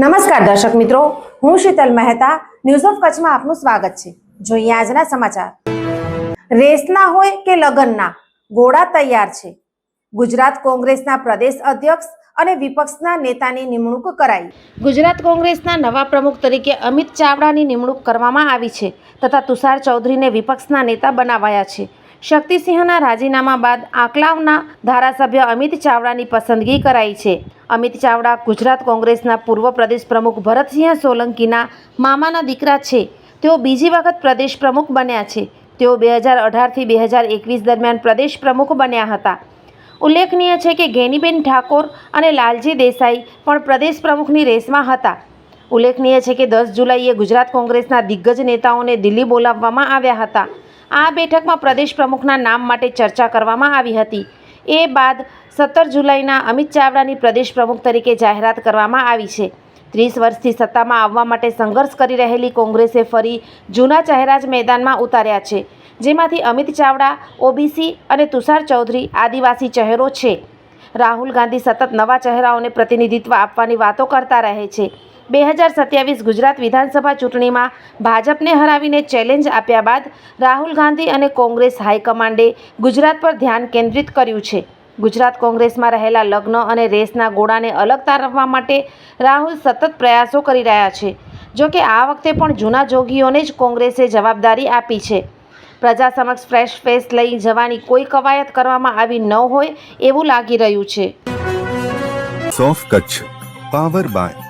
નમસ્કાર દર્શક મિત્રો, હું શીતલ મહેતા ન્યૂઝ ઓફ કચ્છમાં આપનું સ્વાગત છે. જોઈએ આજના સમાચાર. રેસના હોય કે લગનના, ગોળા તૈયાર છે. ગુજરાત કોંગ્રેસના પ્રદેશ અધ્યક્ષ અને વિપક્ષના નેતાની નિમણૂક કરાઈ. ગુજરાત કોંગ્રેસના નવા પ્રમુખ તરીકે અમિત ચાવડાની નિમણૂક કરવામાં આવી છે તથા તુષાર ચૌધરીને વિપક્ષના નેતા બનાવાયા છે. શક્તિસિંહના રાજીનામા બાદ આંકલાવના ધારાસભ્ય અમિત ચાવડાની પસંદગી કરાઈ છે. અમિત ચાવડા ગુજરાત કોંગ્રેસના પૂર્વ પ્રદેશ પ્રમુખ ભરતસિંહ સોલંકીના મામાના દીકરા છે. તેઓ બીજી વખત પ્રદેશ પ્રમુખ બન્યા છે. તેઓ બે હજાર અઢારથી બે હજાર એકવીસ દરમિયાન પ્રદેશ પ્રમુખ બન્યા હતા. ઉલ્લેખનીય છે કે ગેનીબેન ઠાકોર અને લાલજી દેસાઈ પણ પ્રદેશ પ્રમુખની રેસમાં હતા. ઉલ્લેખનીય છે કે દસ જુલાઈએ ગુજરાત કોંગ્રેસના દિગ્ગજ નેતાઓને દિલ્હી બોલાવવામાં આવ્યા હતા. આ બેઠકમાં પ્રદેશ પ્રમુખના નામ માટે ચર્ચા કરવામાં આવી હતી. એ બાદ સત્તર જુલાઈના અમિત ચાવડાની પ્રદેશ પ્રમુખ તરીકે જાહેરાત કરવામાં આવી છે. ત્રીસ વર્ષથી સત્તામાં આવવા માટે સંઘર્ષ કરી રહેલી કોંગ્રેસે ફરી જૂના ચહેરા જ મેદાનમાં ઉતાર્યા છે, જેમાંથી અમિત ચાવડા, ઓબીસી અને તુષાર ચૌધરી આદિવાસી ચહેરો છે. રાહુલ ગાંધી સતત નવા ચહેરાઓને પ્રતિનિધિત્વ આપવાની વાતો કરતા રહે છે. બે હજાર સત્યાવીસ ગુજરાત વિધાનસભા ચૂંટણીમાં ભાજપને હરાવીને ચેલેન્જ આપ્યા બાદ રાહુલ ગાંધી અને કોંગ્રેસ હાઈકમાન્ડે ગુજરાત પર ધ્યાન કેન્દ્રિત કર્યું છે. ગુજરાત કોંગ્રેસમાં રહેલા લગ્ન અને રેસના ગોળાને અલગ તારવવા માટે રાહુલ સતત પ્રયાસો કરી રહ્યા છે. જો કે આ વખતે પણ જૂના જોગીઓને જ કોંગ્રેસે જવાબદારી આપી છે. પ્રજા સમક્ષ ફ્રેશ ફેસ લઈ જવાની કોઈ કવાયત કરવામાં આવી ન હોય એવું લાગી રહ્યું છે. સોફ Kutch, power by